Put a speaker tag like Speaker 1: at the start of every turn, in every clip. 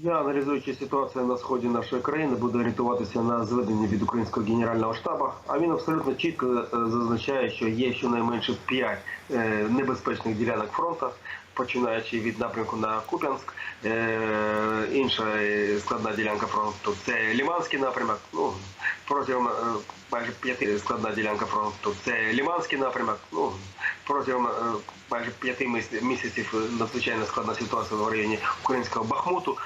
Speaker 1: Я, аналізуючи ситуацію на сході нашої країни, буду орієнтуватися на зведення від українського генерального штабу. А він абсолютно чітко е, зазначає, що є щонайменше 5 небезпечних ділянок фронту, починаючи від напрямку на Куп'янськ. Е, Інша е, складна ділянка фронту це Ліманський напрямок. Ну протягом е, майже п'яти складна ділянка фронту це Ліманський напрямок. Ну протягом е, майже п'яти місяців е, надзвичайно складна ситуація в районі українського Бахмуту.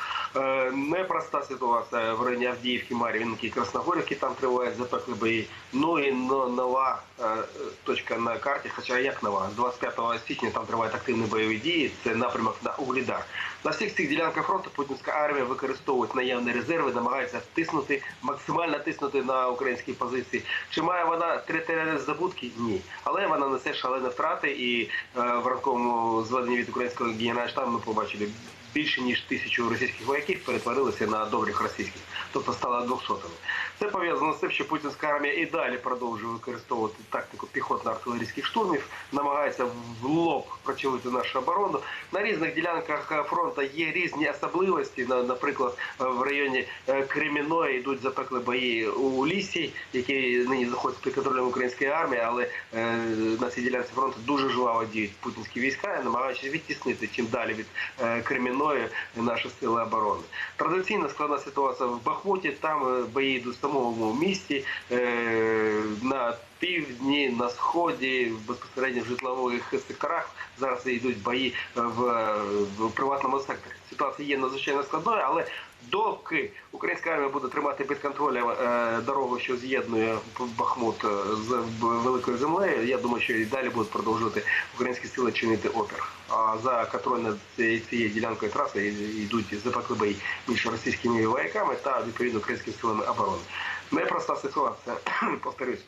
Speaker 1: Непроста ситуація в районі Авдіївки, Мар'їнки, Красногорівки. Там тривають запекли бої. Ну і нова точка на карті. Хоча як нова, з 25 січня там тривають активні бойові дії. Це напрямок на Углідар. На всіх цих ділянках фронту путінська армія використовує наявні резерви, намагається тиснути, максимально тиснути на українські позиції. Чи має вона територіальні здобутки? Ні. Але вона несе шалені втрати, і е, в ранковому зведенні від українського генерального штабу ми побачили більше ніж тисячу російських вояків перетворилися на добрих російських, тобто стали двохсотими. Це пов'язано з тим, що путінська армія і далі продовжує використовувати тактику піхотно-артилерійських штурмів, намагається в лоб прочилити нашу оборону. На різних ділянках е, фронту є різні особливості. Наприклад, е, в районі е, Креміної йдуть запекли бої у лісі, які нині заходять під контролем української армії, але на цій ділянці фронту дуже жваво діють путінські війська, намагаючись відтіснити чим далі від Креміної наші сили оборони. Традиційна складна ситуація в Бахмуті. Там е, бої йдуть в самому місті е, на півдні, на сході, безпосередньо в житлових секторах. Зараз йдуть бої в, в приватному секторі. Ситуація є надзвичайно складною, але доки українська армія буде тримати під контролем е, дорогу, що з'єднує Бахмут е, з великою землею, я думаю, що і далі будуть продовжувати українські сили чинити опір. А за контроль над цією ділянкою траси йдуть запекли бої між російськими вояками та відповідно українськими силами оборони. Непроста ситуація, повторюсь.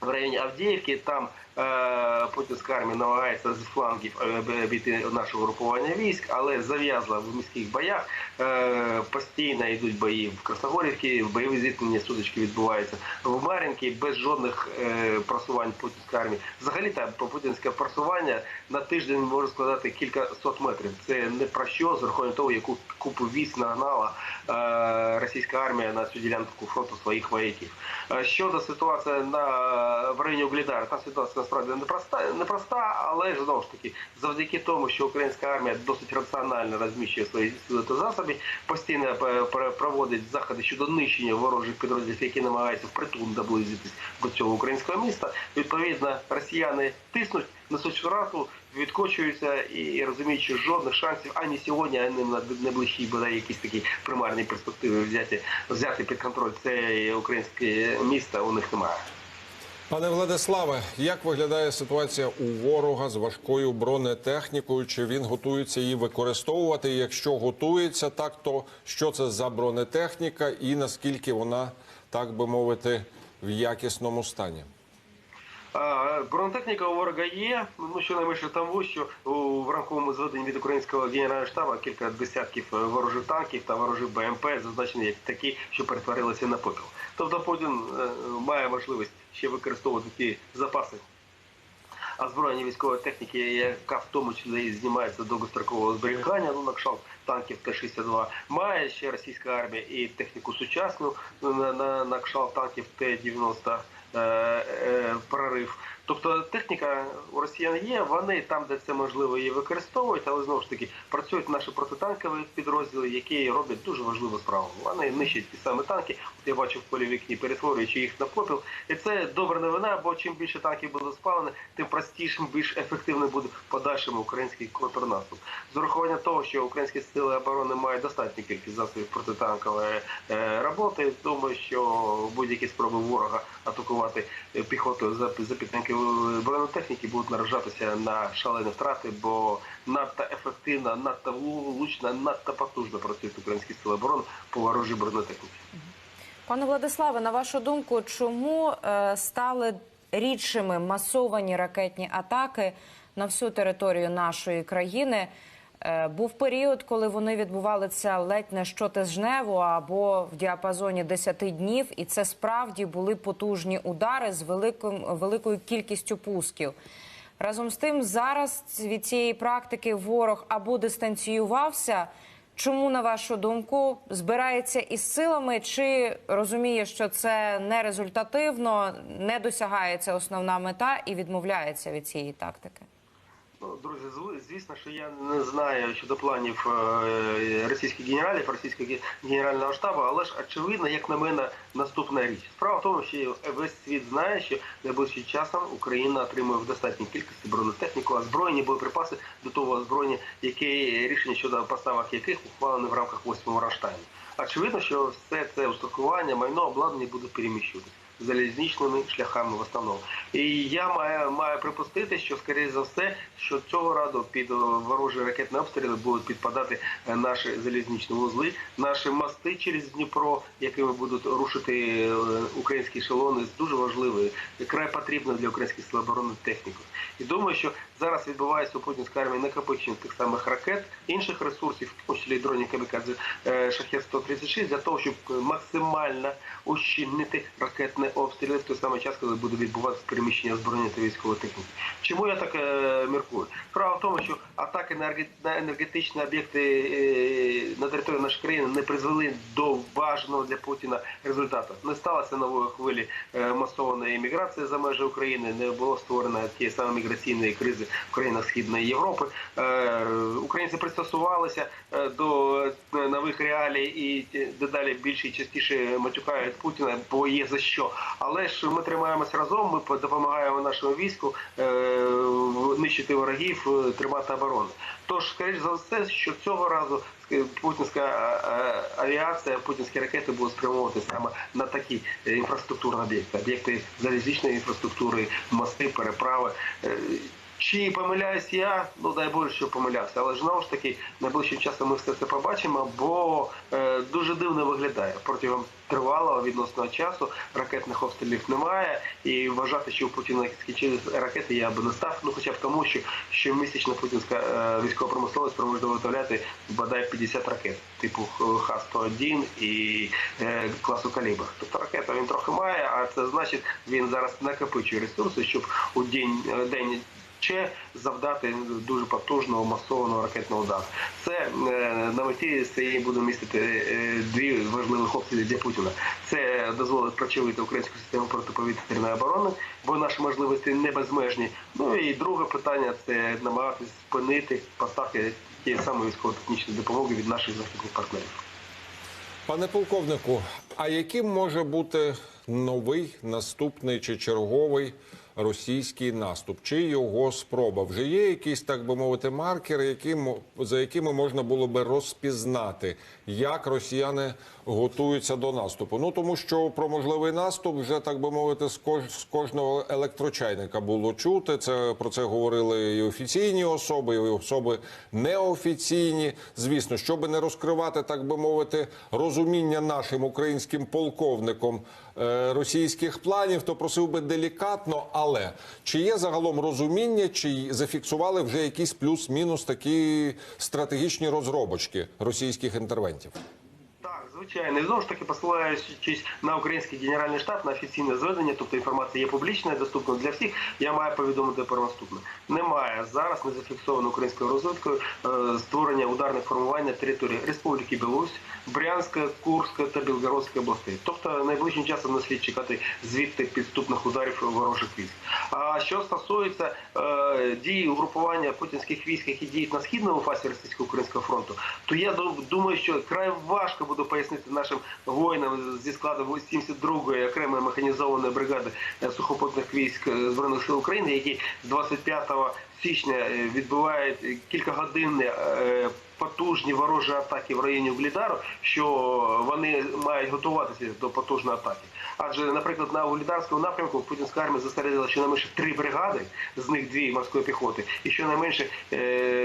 Speaker 1: В районі Авдіївки там е, путінська армія намагається з флангів е, обійти наше групування військ, але зав'язла в міських боях. Е, постійно йдуть бої в Красногорівці, бойові зіткнення судочки відбуваються в Мар'їнці без жодних е, просувань путінської армії. Взагалі там путінське просування на тиждень може складати кілька сот метрів. Це не про що з рахунок того, яку купу військ нагнала е, російська армія на цю ділянку фронту своїх вояків. Е, Щодо ситуації на в районі Углідара, там ситуація насправді непроста, непроста, але ж знову ж таки, завдяки тому, що українська армія досить раціонально розміщує свої та засоби, постійно е, проводить заходи щодо нищення ворожих підрозділів, які намагаються впритул наблизитись до цього українського міста. Відповідно, росіяни тиснуть, несуть втрату, відкочуються і розуміють, що жодних шансів ані сьогодні, ані на найближчій бодай якісь такі примарні перспективи взяти, взяти під контроль це українське місто у них немає.
Speaker 2: Пане Владиславе, як виглядає ситуація у ворога з важкою бронетехнікою? Чи він готується її використовувати? Якщо готується, так то що це за бронетехніка і наскільки вона, так би мовити, в якісному стані?
Speaker 1: Бронетехніка у ворога є. Ну щонайменше тому, що в ранковому зведенні від українського генерального штабу кілька десятків е, ворожих танків та ворожих БМП зазначені як такі, що перетворилися на попіл. Тобто Путін е, має можливість ще використовувати ті запаси озброєння військової техніки, яка в тому числі знімається до довгострокового зберігання, ну на кшталт танків Т-62, має ще російська армія і техніку сучасну на, на, на кшталт танків Т-90 е, е, прорив. Тобто техніка у росіян є, вони там, де це можливо, її використовують, але знову ж таки працюють наші протитанкові підрозділи, які роблять дуже важливу справу. Вони нищать ті самі танки. От я бачу в полі вікні, перетворюючи їх на попіл. І це добра новина, бо чим більше танків буде спалено, тим простішим, більш ефективним буде подальшим український контрнаступ. З урахуванням того, що українські сили оборони мають достатню кількість засобів протитанкової е, роботи, думаю, що будь-які спроби ворога атакувати е, піхотою за підтримки бронетехніки будуть наражатися на шалені втрати, бо надто ефективно, надто влучно, надто потужно працюють українські сили оборони по ворожій бронетехніці.
Speaker 3: Пане Владиславе, на вашу думку, чому е, стали рідшими масовані ракетні атаки на всю територію нашої країни? Е, був період, коли вони відбувалися ледь не щотижнево або в діапазоні 10 днів, і це справді були потужні удари з великим, великою кількістю пусків. Разом з тим, зараз від цієї практики ворог або дистанціювався Чому, на вашу думку, збирається із силами, чи розуміє, що це не результативно, не досягається основна мета і відмовляється від цієї тактики?
Speaker 1: Ну, друзі, звісно, що я не знаю щодо планів е, російських генералів, російського генерального штабу, але ж очевидно, як на мене, наступна річ. Справа в тому, що весь світ знає, що найближчим часом Україна отримує в достатній кількості бронетехніку, озброєння, боєприпаси до того озброєння, яке рішення щодо поставок яких ухвалені в рамках 8-го Рамштайну. Очевидно, що все це устаткування, майно обладнання буде переміщуватися залізничними шляхами в основному. І я маю, маю припустити, що скоріше за все, що цього разу під е, ворожі ракетні обстріли будуть підпадати е, наші залізничні вузли, наші мости через Дніпро, якими будуть рушити е, українські ешелони, з дуже важливою, край потрібно для українських сил оборони техніку. І думаю, що зараз відбувається у путінській армії накопичення тих самих ракет, інших ресурсів, в тому числі дронів камікадзе шахет 136 для того, щоб максимально ущільнити ракетні обстріли в той самий час, коли буде відбуватися переміщення озброєння та військової техніки. Чому я так е, міркую? Справа в тому, що атаки на енерге- на енергетичні об'єкти е, на території нашої країни не призвели до важного для Путіна результату. Не сталося нової хвилі е, масованої еміграції за межі України, не було створено тієї саме міграційної кризи в країнах Східної Європи. Е, Українці пристосувалися е, до е, нових реалій і дедалі більше і частіше матюкають Путіна, бо є за що. Але ж ми тримаємося разом. Ми по- допомагаємо нашому війську е, нищити ворогів, е, тримати оборону. Тож, скоріш за все, що цього разу е, путінська авіація, путінські ракети будуть спрямовувати саме на такі інфраструктурні об'єкти, об'єкти залізничної інфраструктури, мости, переправи. Чи помиляюсь я? Ну дай Боже, що помилявся. Але ж знову ж таки, найближчим часом ми все це побачимо, бо е, дуже дивно виглядає протягом тривалого відносного часу. Ракетних обстрілів немає, і вважати, що у Путіна скінчились ракети, я би не став. Ну хоча б тому, що щомісячна путінська е, військова промисловість спроможна виготовляти бодай 50 ракет, типу Х-101 і е, класу калібр. Тобто ракета він трохи має, а це значить, він зараз накопичує ресурси, щоб у день е, день. Ще завдати дуже потужного масованого ракетного удару. Це е, на меті своєї буде містити е, дві важливих опції для Путіна. Це дозволить прочевити українську систему протиповітряної оборони, бо наші можливості не безмежні. Ну і друге питання це намагатися спинити поставки тієї самої військово-технічної допомоги від наших західних партнерів.
Speaker 2: Пане полковнику, а яким може бути новий наступний чи черговий російський наступ? Чи його спроба? Вже є якісь, так би мовити, маркери, які, за якими можна було би розпізнати, як росіяни готуються до наступу? Ну тому що про можливий наступ вже так би мовити, з, кож, з кожного електрочайника було чути. Це про це говорили і офіційні особи, і особи неофіційні. Звісно, щоб не розкривати, так би мовити, розуміння нашим українським полковником російських планів, то просив би делікатно. Але чи є загалом розуміння, чи зафіксували вже якісь плюс-мінус такі стратегічні розробочки російських інтервентів?
Speaker 1: Звичайно, і знову ж таки посилаючись на український генеральний штаб, на офіційне зведення, тобто інформація є публічна, доступна для всіх. Я маю повідомити про наступне. Немає зараз не зафіксовано українською розвідкою е, створення ударних формувань на території Республіки Білорусь, Брянська, Курська та Білгородська областей. Тобто найближчим часом не слід чекати звідти підступних ударів ворожих військ. А що стосується е, дії угрупування путінських військ, які діють на східному фасі російсько-українського фронту, то я думаю, що край важко буде пояснити нашим воїнам зі складу 72-ї окремої механізованої бригади е, сухопутних військ е, збройних сил України, які з 25 січня е, відбувають кількагодинні потужні ворожі атаки в районі Углідару, що вони мають готуватися до потужної атаки. Адже, наприклад, на Углідарському напрямку путінська армія зосередила щонайменше три бригади, з них дві морської піхоти, і щонайменше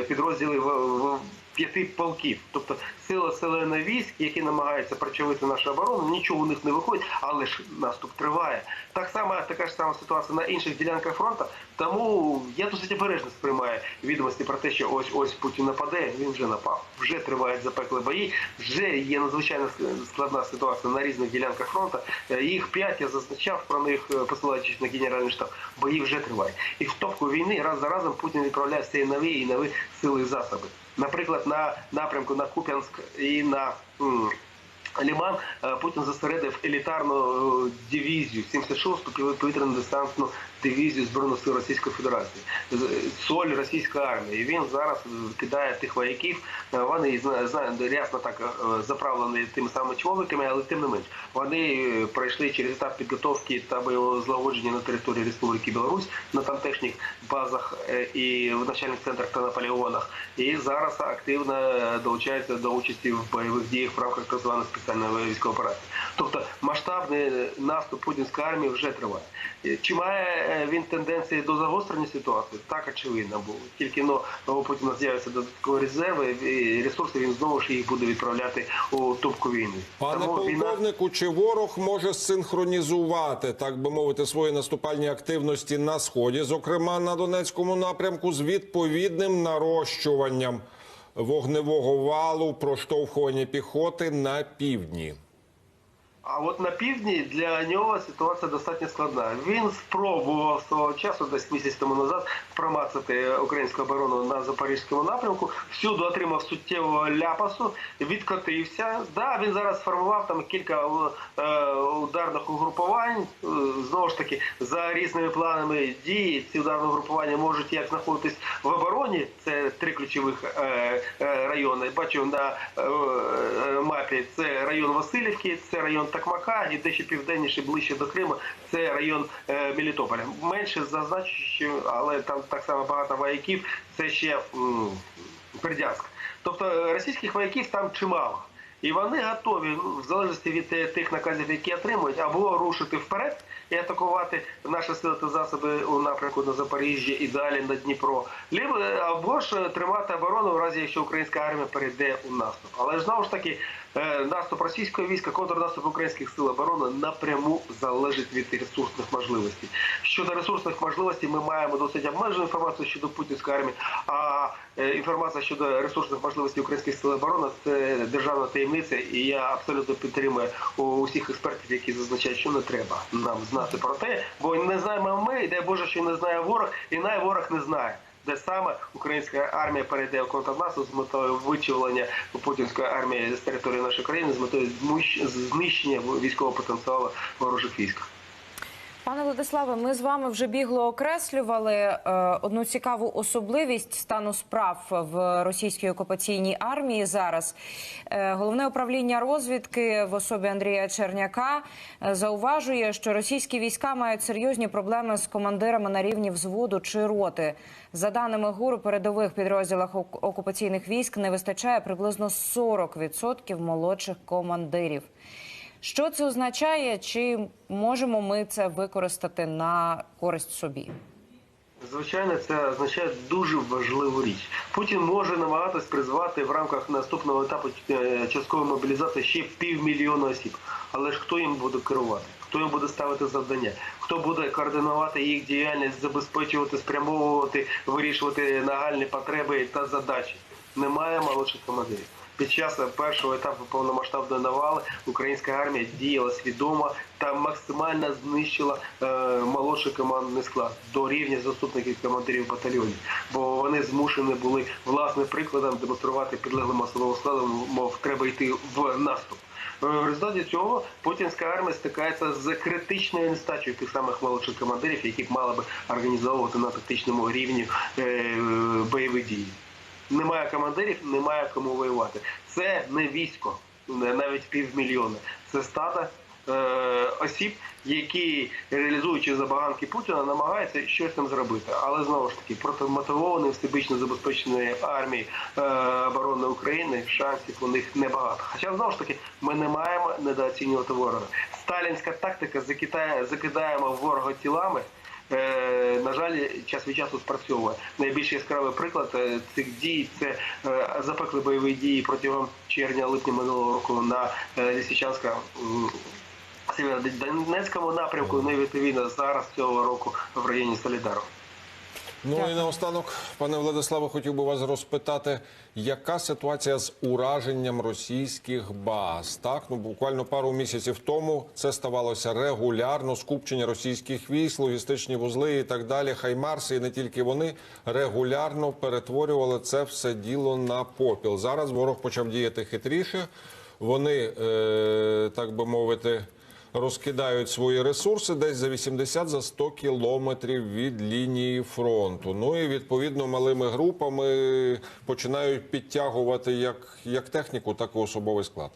Speaker 1: підрозділи в п'яти полків. Тобто сила селена військ, які намагаються прочавити нашу оборону, нічого у них не виходить, але ж наступ триває. Так само така ж сама ситуація на інших ділянках фронту. Тому я досить обережно сприймаю відомості про те, що ось ось Путін нападе. Він вже напав, вже тривають запекли бої. Вже є надзвичайно складна ситуація на різних ділянках фронту. Е, Їх п'ять я зазначав про них, е, посилаючись на генеральний штаб. Бої вже тривають. І в топку війни раз за разом Путін відправляє все нові і нові сили і засоби. Наприклад, на напрямку на Куп'янськ і на Ліман е, Путін зосередив елітарну е, дивізію, 76-ту повітряно десантну дивізію Збройних сил Російської Федерації. Соль російської армії. І він зараз кидає тих вояків. е, Вони зна- так е, заправлені тими самими чоловіками, але тим не менш вони е, пройшли через етап підготовки та бойового злагодження на території Республіки Білорусь на тамтешніх базах і в навчальних центрах та на полігонах. І зараз активно долучаються до участі в бойових діях в рамках так званої спеціальної військової операції. Тобто масштабний наступ путінської армії вже триває. Чи має він тенденції до загострення ситуації? Так очевидно було. Тільки но у Путіна з'являться додаткові резерви і ресурси. Він знову ж їх буде відправляти у топку війни.
Speaker 2: Пане
Speaker 1: Тому війна-
Speaker 2: чи ворог може синхронізувати, так би мовити, свої наступальні активності на сході, зокрема на Донецькому напрямку, з відповідним нарощуванням вогневого валу, проштовхування піхоти на півдні?
Speaker 1: А от на півдні для нього ситуація достатньо складна. Він спробував свого часу, десь місяць тому назад, промацати українську оборону на запорізькому напрямку. Всюди отримав суттєвого ляпасу, відкотився. Да, він зараз сформував там кілька е, ударних угрупувань. Е, Знову ж таки, за різними планами дії ці ударні угрупування можуть як знаходитись в обороні. Це три ключових е, райони. Бачу на мапі. Це район Васильівки, це район Такмака і дещо південніше ближче до Криму. Це район е, Мелітополя. Менше зазначу, але там так само багато вояків. Це ще Бердянськ. Тобто е, російських вояків там чимало. І вони готові, ну, в залежності від е, тих наказів, які отримують, або рушити вперед і атакувати наші сили та засоби у напрямку на Запоріжжя і далі на Дніпро, або ж тримати оборону в разі, якщо українська армія перейде у наступ. Але ж знову ж таки, наступ російського війська, контрнаступ українських сил оборони напряму залежить від ресурсних можливостей. Щодо ресурсних можливостей, ми маємо досить обмежену інформацію щодо путінської армії. А е, інформація щодо ресурсних можливостей українських сил оборони це державна таємниця, і я абсолютно підтримую усіх експертів, які зазначають, що не треба нам знати про те, бо не знаємо ми, і дай Боже, що не знає ворог, і най ворог не знає. Де саме українська армія перейде в контрнаступ з метою вичавлення путінської армії з території нашої країни з метою знищення військового потенціалу ворожих військ.
Speaker 3: Пане Владиславе, ми з вами вже бігло окреслювали е, одну цікаву особливість стану справ в російській окупаційній армії зараз. Е, головне управління розвідки в особі Андрія Черняка е, зауважує, що російські війська мають серйозні проблеми з командирами на рівні взводу чи роти. За даними ГУР, у передових підрозділах окупаційних військ не вистачає приблизно 40% молодших командирів. Що це означає? Чи можемо ми це використати на користь собі?
Speaker 1: Звичайно, це означає дуже важливу річ. Путін може намагатись призвати в рамках наступного етапу е, часткової мобілізації ще півмільйона осіб. Але ж хто їм буде керувати? Хто їм буде ставити завдання? Хто буде координувати їх діяльність, забезпечувати, спрямовувати, вирішувати нагальні потреби та задачі? Немає молодших командирів. Під час першого етапу повномасштабної навали українська армія діяла свідомо та максимально знищила е, молодший командний склад до рівня заступників командирів батальйонів, бо вони змушені були власним прикладом демонструвати підлеглим особовим складом, мов треба йти в наступ. Е, В результаті цього путінська армія стикається з критичною нестачею тих самих молодших командирів, які б мали би організовувати на тактичному рівні е, бойові дії. Немає командирів, немає кому воювати. Це не військо, навіть півмільйона. Це стада е, осіб, які реалізуючи забаганки Путіна, намагаються щось там зробити. Але знову ж таки, проти мотивованої всебічно забезпеченої армії е, оборони України шансів у них небагато. Хоча знову ж таки ми не маємо недооцінювати ворога. Сталінська тактика закидає, закидаємо ворога тілами. Е, на жаль, час від часу спрацьовує. Найбільш яскравий приклад е, цих дій це е, запекли бойові дії протягом червня-липня минулого року на Лісічанська. Сєвєродонецькому напрямку, ну і відповідно зараз цього року в районі Солідару.
Speaker 2: Ну
Speaker 3: Дякую.
Speaker 2: і наостанок, пане Владиславе, хотів би вас розпитати, яка ситуація з ураженням російських баз? Так, ну буквально пару місяців тому це ставалося регулярно. Скупчення російських військ, логістичні вузли і так далі. Хаймарси, і не тільки вони регулярно перетворювали це все діло на попіл. Зараз ворог почав діяти хитріше. Вони, е, так би мовити розкидають свої ресурси десь за 80 за 100 кілометрів від лінії фронту. Ну і відповідно малими групами починають підтягувати як, як техніку, так і особовий склад.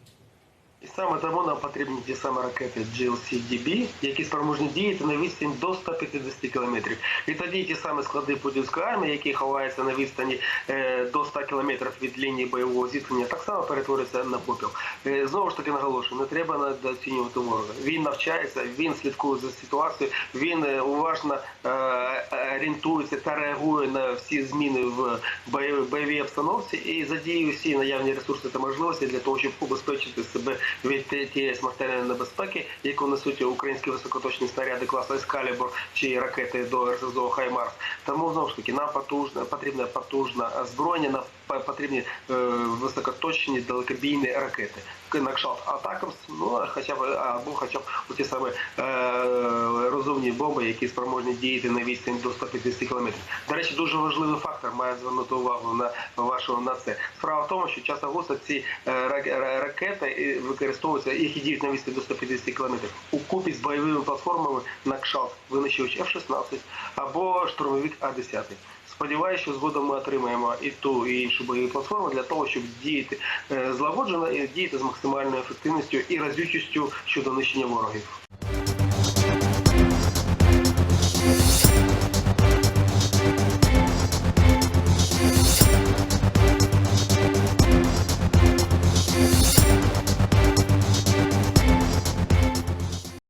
Speaker 1: І саме тому нам потрібні ті самі ракети GLC-DB, які спроможні діяти на відстані до 150 кілометрів. І тоді ті самі склади путінської армії, які ховаються на відстані е, до 100 кілометрів від лінії бойового зіткнення, так само перетворюються на попіл. Е, знову ж таки наголошую, не треба недооцінювати ворога. Він навчається, він слідкує за ситуацією, він е, уважно орієнтується та реагує на всі зміни в бойовій обстановці і задіює всі наявні ресурси та можливості для того, щоб убезпечити себе від тієї смертельної небезпеки, яку несуть українські високоточні снаряди класу Ескалібор чи ракети до РСЗО Хаймарс. Тому знову ж таки нам потужна потрібна потужна по- потрібні е, високоточні далекобійні ракети. На кшталт Атакамс, ну хоча б або хоча б у ті самі е, розумні бомби, які спроможні діяти на відстані до 150 кілометрів. До речі, дуже важливий фактор має звернути увагу на вашу на це. Справа в тому, що часто густо ці е, ра- ракети е, використовуються, які діють на відстані до 150 кілометрів у купі з бойовими платформами на кшталт винищувач F-16 або штурмовик А-10. Сподіваюся, що згодом ми отримаємо і ту, і іншу бойову платформу для того, щоб діяти е, злагоджено і діяти з максимальною ефективністю і разючістю щодо нищення ворогів.